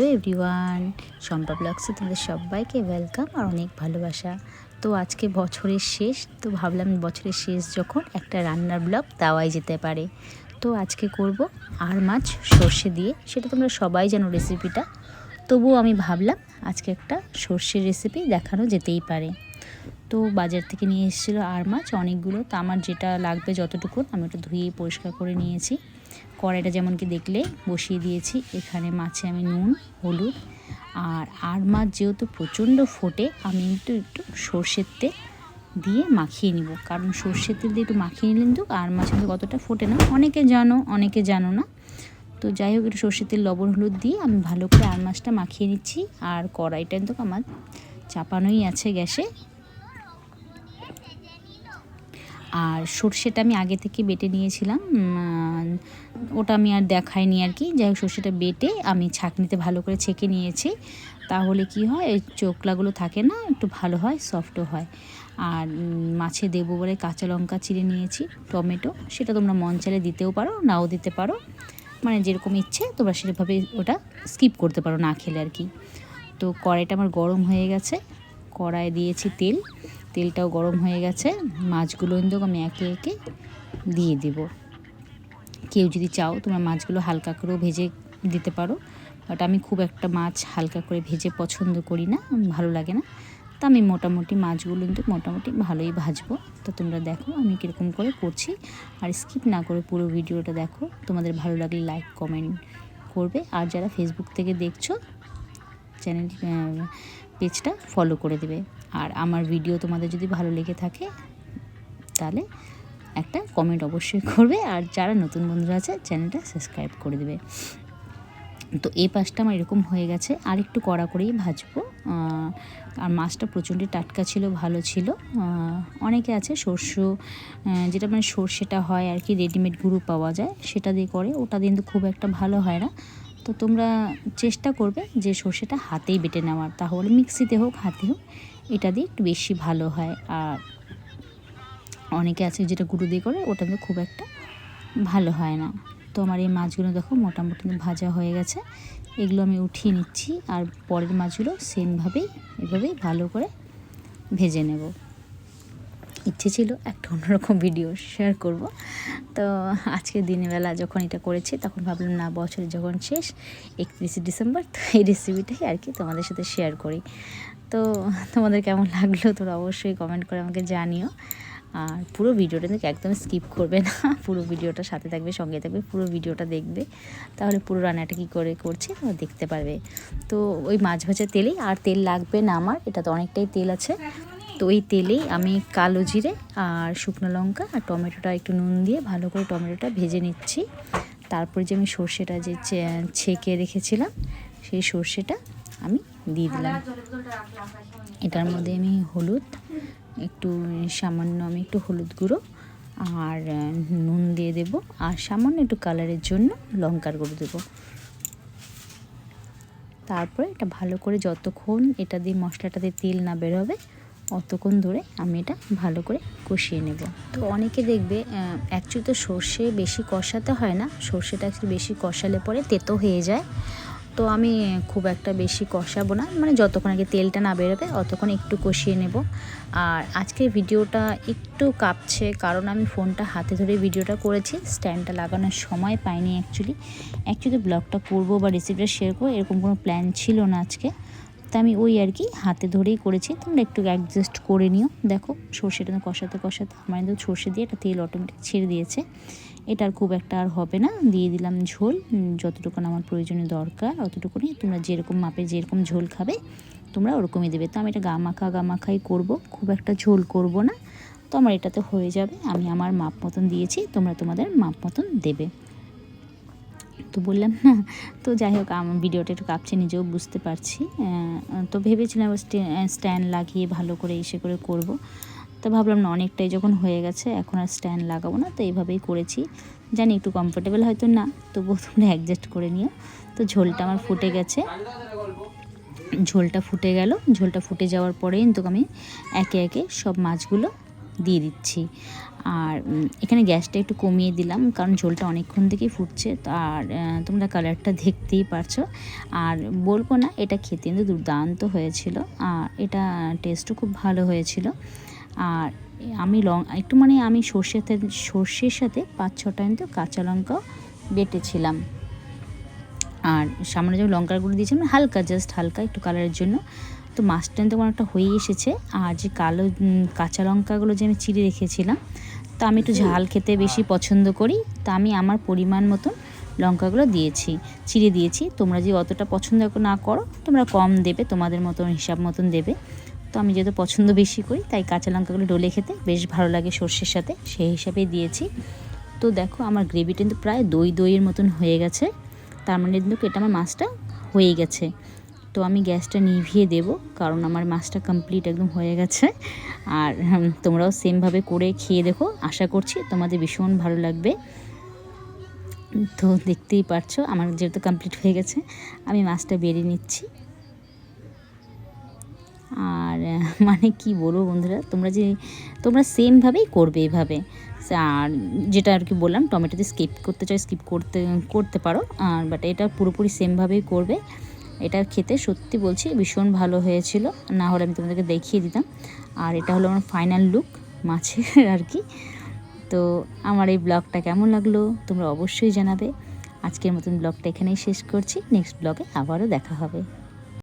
Everyone, Shampa ব্লগসে তোমাদের সবাইকে welcome আর অনেক ভালোবাসা। তো আজকে বছরের শেষ, তো ভাবলাম বছরের শেষ যখন একটা রান্নার ব্লগ দেওয়াই যেতে পারে। তো আজকে করব আর মাছ, সর্ষে দিয়ে, সেটা তোমরা সবাই জানো রেসিপিটা। তবুও আমি ভাবলাম আজকে একটা সর্ষের রেসিপি দেখানো যেতেই পারে। তো বাজার থেকে নিয়ে এসেছিল আর মাছ, অনেকগুলো। তো আমার যেটা লাগবে যতটুকু আমি ওটা ধুয়ে পরিষ্কার করে নিয়েছি। কড়াইটা যেমন কি দেখলে বসিয়ে দিয়েছি। এখানে মাছে আমি নুন, হলুদ আর আর মাছ যেহেতু প্রচণ্ড ফোটে, আমি কিন্তু একটু সর্ষের তেল দিয়ে মাখিয়ে নিব। কারণ সর্ষের তেল দিয়ে একটু মাখিয়ে নিলে কিন্তু আর মাছ কিন্তু কতটা ফোটে না। অনেকে জানো অনেকে জানো না। তো যাই হোক, একটু সর্ষের তেল, লবণ, হলুদ দিয়ে আমি ভালো করে আর মাছটা মাখিয়ে নিচ্ছি। আর কড়াইটা কিন্তু আমার চাপানোই আছে গ্যাসে। আর সর্ষেটা আমি আগে থেকে বেটে নিয়েছিলাম। ওটা আমি আর দেখাইনি আর কি। যাই হোক, সর্ষেটা বেটে আমি ছাঁকনিতে ভালো করে ছেঁকে নিয়েছি। তাহলে কি হয় ওই চোকলাগুলো থাকে না, একটু ভালো হয়, সফটও হয়। আর মাছে দেবো বলে কাঁচা লঙ্কা চিড়ে নিয়েছি, টমেটো। সেটা তোমরা মন চালে দিতেও পারো, নাও দিতে পারো। মানে যেরকম ইচ্ছে, তোমরা সেভাবে ওটা স্কিপ করতে পারো না খেলে আর কি। তো কড়াইটা আমার গরম হয়ে গেছে। কড়াই দিয়েছি তেল। তেলটাও গরম হয়ে গেছে। মাছগুলো কিন্তু আমি একে একে দিয়ে দেব। কেউ যদি চাও তোমরা মাছগুলো হালকা করেও ভেজে দিতে পারো। বাট আমি খুব একটা মাছ হালকা করে ভেজে পছন্দ করি না, ভালো লাগে না। তা আমি মোটামুটি মাছগুলো কিন্তু মোটামুটি ভালোই ভাজবো। তো তোমরা দেখো আমি কীরকম করে করছি। আর স্কিপ না করে পুরো ভিডিওটা দেখো। তোমাদের ভালো লাগলে লাইক, কমেন্ট করবে। আর যারা ফেসবুক থেকে দেখছ, চ্যানেল পেজটা ফলো করে দেবে। আর আমার ভিডিও তোমাদের যদি ভালো লেগে থাকে, তাহলে একটা কমেন্ট অবশ্যই করবে। আর যারা নতুন বন্ধুরা আছে চ্যানেলটা সাবস্ক্রাইব করে দেবে। তো এই পাশটা আমার এরকম হয়ে গেছে। আর একটু কড়া করেই ভাজবো। আর মাছটা প্রচণ্ড টাটকা ছিল, ভালো ছিল। অনেকে আছে সর্ষ যেটা মানে সর্ষেটা হয় আর কি রেডিমেড গুঁড়ো পাওয়া যায়, সেটা দিয়ে করে। ওটা কিন্তু খুব একটা ভালো হয় না। তো তোমরা চেষ্টা করবে যে সর্ষেটা হাতেই বেটে নেওয়ার। তাহলে মিক্সিতে হোক, হাতে হোক, এটা দিয়ে একটু বেশি ভালো হয়। আর অনেকে আছে যেটা গুঁড়ো দিয়ে করে, ওটা দিয়ে খুব একটা ভালো হয় না। তো আমার এই মাছগুলো দেখো মোটামুটি ভাজা হয়ে গেছে। এগুলো আমি উঠিয়ে নিচ্ছি, আর পরের মাছগুলো সেমভাবেই এভাবেই ভালো করে ভেজে নেব। ইচ্ছে ছিল একটা অন্যরকম ভিডিও শেয়ার করব। তো আজকে দিনবেলা যখন এটা করেছি, তখন ভাবলাম, না বছর যখন শেষ, একত্রিশে ডিসেম্বর, তো এই রেসিপিটাই আর কি তোমাদের সাথে শেয়ার করি। তো তোমাদের কেমন লাগল তোরা অবশ্যই কমেন্ট করে আমাকে জানিও। আর পুরো ভিডিওটা কিন্তু একদম স্কিপ করবে না। পুরো ভিডিওটা সাথে থাকবে, সঙ্গে থাকবে, পুরো ভিডিওটা দেখবে। তাহলে পুরো রান্নাটা কী করে করছে, তোমরা দেখতে পারবে। তো ওই মাছ ভাজা তেলেই, আর তেল লাগবে না আমার, এটা তো অনেকটাই তেল আছে। তো ওই তেলেই আমি কালো জিরে আর শুকনো লঙ্কা আর টমেটোটা একটু নুন দিয়ে ভালো করে টমেটোটা ভেজে নিচ্ছি। তারপরে যে আমি সর্ষেটা যে ছেঁকে রেখেছিলাম, সেই সর্ষেটা আমি দিয়ে দিলাম। এটার মধ্যে আমি হলুদ, একটু সামান্য আমি একটু হলুদ গুঁড়ো আর নুন দিয়ে দেব আর সামান্য একটু কালারের জন্য লঙ্কার গুঁড়ো দেবো। তারপরে এটা ভালো করে যতক্ষণ এটা দিয়ে মশলাটা দিয়ে তেল না বেরোবে অতক্ষণ ধরে আমি এটা ভালো করে কষিয়ে নেব। তো অনেকে দেখবে অ্যাকচুয়ালি তো সর্ষে বেশি কষাতে হয় না। সর্ষেটা একটু বেশি কষালে পরে তেতো হয়ে যায়। তো আমি খুব একটা বেশি কষাবো না। মানে যতক্ষণ আগে তেলটা না বেরোবে, অতক্ষণ একটু কষিয়ে নেব। আর আজকের ভিডিওটা একটু কাঁপছে, কারণ আমি ফোনটা হাতে ধরে ভিডিওটা করেছি। স্ট্যান্ডটা লাগানোর সময় পাইনি অ্যাকচুয়ালি অ্যাকচুয়ালি ব্লগটা করব বা রেসিপিটা শেয়ার করব, এরকম কোনো প্ল্যান ছিল না আজকে। তা আমি ওই আর কি হাতে ধরেই করেছি। তোমরা একটু অ্যাডজাস্ট করে নিও। দেখো, সর্ষেটা কষাতে কষাতে আমার কিন্তু সর্ষে দিয়ে একটা তেল অটোমেটিক ছেড়ে দিয়েছে। এটা আর খুব একটা আর হবে না। দিয়ে দিলাম ঝোল। যতটুকু আমার প্রয়োজনীয় দরকার অতটুকুনি তোমরা যেরকম মাপে যেরকম ঝোল খাবে, তোমরা ওরকমই দেবে। তো আমি এটা গামাখা গামাখাই করব। খুব একটা ঝোল করব না। তো আমার এটাতে হয়ে যাবে। আমি আমার মাপ মতন দিয়েছি। তোমরা তোমাদের মাপ মতন দেবে। তো বললাম, না। তো যাই হোক, আমার ভিডিওটা একটু কাঁপছে, নিজেও বুঝতে পারছি। তো ভেবেছিলাম স্ট্যান্ড লাগিয়ে ভালো করে এসে করে করব। তো ভাবলাম না, অনেকটাই যখন হয়ে গেছে, এখন আর স্ট্যান্ড লাগাবো না, তো এইভাবেই করেছি। জানি একটু কমফোর্টেবল হয়তো না, তবুও তোমরা অ্যাডজাস্ট করে নিও। তো ঝোলটা আমার ফুটে গেছে। ঝোলটা ফুটে গেল। ঝোলটা ফুটে যাওয়ার পরে কিন্তু আমি একে একে সব মাছগুলো দিয়ে দিচ্ছি। আর এখানে গ্যাসটা একটু কমিয়ে দিলাম, কারণ ঝোলটা অনেকক্ষণ থেকেই ফুটছে। আর তোমরা কালারটা দেখতেই পারছ। আর বলব না, এটা খেতে কিন্তু দুর্দান্ত হয়েছিল। আর এটা টেস্টও খুব ভালো হয়েছিল। আর আমি লং, একটু মানে আমি সর্ষের সর্ষের সাথে পাঁচ ছটা কিন্তু কাঁচা লঙ্কাও বেটেছিলাম। আর সামনে যে লঙ্কার গুঁড়ো দিয়েছিলাম, হালকা জাস্ট হালকা একটু কালারের জন্য। তো মাছটা কিন্তু অনেকটা হয়ে এসেছে। আর যে কালো কাঁচা লঙ্কাগুলো যে আমি চিড়ে রেখেছিলাম তো আমি একটু ঝাল খেতে বেশি পছন্দ করি। তা আমি আমার পরিমাণ মতন লঙ্কাগুলো দিয়েছি চিড়ে দিয়েছি। তোমরা যদি অতটা পছন্দ না করো তোমরা কম দেবে তোমাদের মতন হিসাব মতন দেবে। তো আমি যেহেতু পছন্দ বেশি করি তাই কাঁচা লঙ্কাগুলো ডলে খেতে বেশ ভালো লাগে সর্ষের সাথে সেই হিসাবেই দিয়েছি। তো দেখো আমার গ্রেভিটা কিন্তু প্রায় দই দইয়ের মতন হয়ে গেছে। তার মানে কিন্তু এটা আমার মাছটা হয়ে গেছে। তো আমি গ্যাসটা নিভিয়ে দেব, কারণ আমার মাছটা কমপ্লিট একদম হয়ে গেছে। আর তোমরাও সেমভাবে করে খেয়ে দেখো। আশা করছি তোমাদের ভীষণ ভালো লাগবে। তো দেখতেই পারছ, আমার যেহেতু কমপ্লিট হয়ে গেছে, আমি মাছটা বেরিয়ে নিচ্ছি। আর মানে কি বলব বন্ধুরা, তোমরা যে, তোমরা সেমভাবেই করবে এভাবে। আর যেটা আর কি বললাম টমেটোতে স্কিপ করতে চাই স্কিপ করতে করতে পারো। আর বাট এটা পুরোপুরি সেমভাবেই করবে। এটা খেতে সত্যি বলছি ভীষণ ভালো হয়েছিল। না হলে আমি তোমাদেরকে দেখিয়ে দিতাম। আর এটা হলো আমার ফাইনাল লুক মাছের আর কি। তো আমার এই ব্লগটা কেমন লাগল তোমরা অবশ্যই জানাবে। আজকের মতন ব্লগটা এখানেই শেষ করছি। নেক্সট ব্লগে আবারও দেখা হবে।